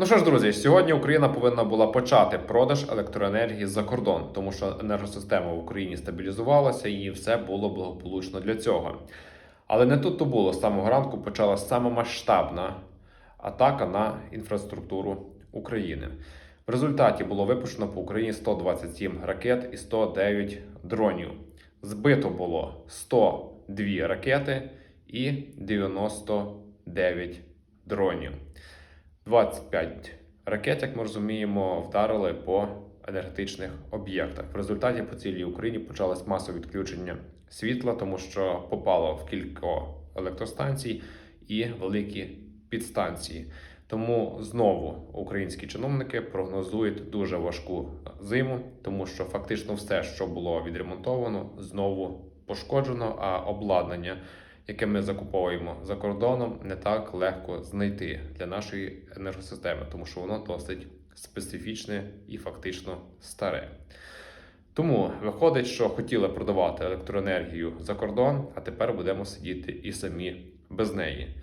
Ну що ж, друзі, сьогодні Україна повинна була почати продаж електроенергії за кордон, тому що енергосистема в Україні стабілізувалася і все було благополучно для цього. Але не тут то було. З самого ранку почалася саме масштабна атака на інфраструктуру України. В результаті було випущено по Україні 127 ракет і 109 дронів. Збито було 102 ракети і 99 дронів. 25 ракет, як ми розуміємо, вдарили по енергетичних об'єктах. В результаті по цілій Україні почалось масове відключення світла, тому що попало в кілька електростанцій і великі підстанції. Тому знову українські чиновники прогнозують дуже важку зиму, тому що фактично все, що було відремонтовано, знову пошкоджено, а обладнання яке ми закуповуємо за кордоном, не так легко знайти для нашої енергосистеми, тому що воно досить специфічне і фактично старе. Тому виходить, що хотіли продавати електроенергію за кордон, а тепер будемо сидіти і самі без неї.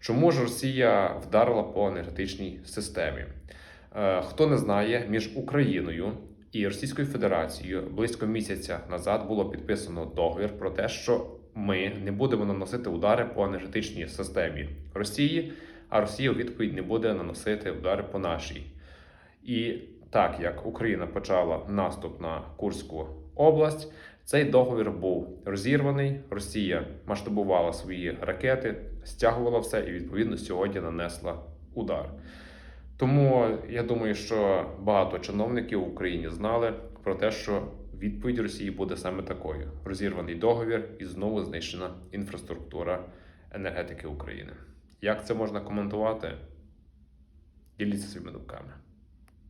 Чому ж Росія вдарила по енергетичній системі? Е, Хто не знає, між Україною і Російською Федерацією близько місяця назад було підписано договір про те, що ми не будемо наносити удари по енергетичній системі Росії, а Росія у відповідь не буде наносити удари по нашій. І так як Україна почала наступ на Курську область, цей договір був розірваний. Росія масштабувала свої ракети, стягувала все і відповідно сьогодні нанесла удар. Тому я думаю, що багато чиновників в Україні знали про те, що відповідь Росії буде саме такою: розірваний договір і знову знищена інфраструктура енергетики України. Як це можна коментувати? Діліться своїми думками.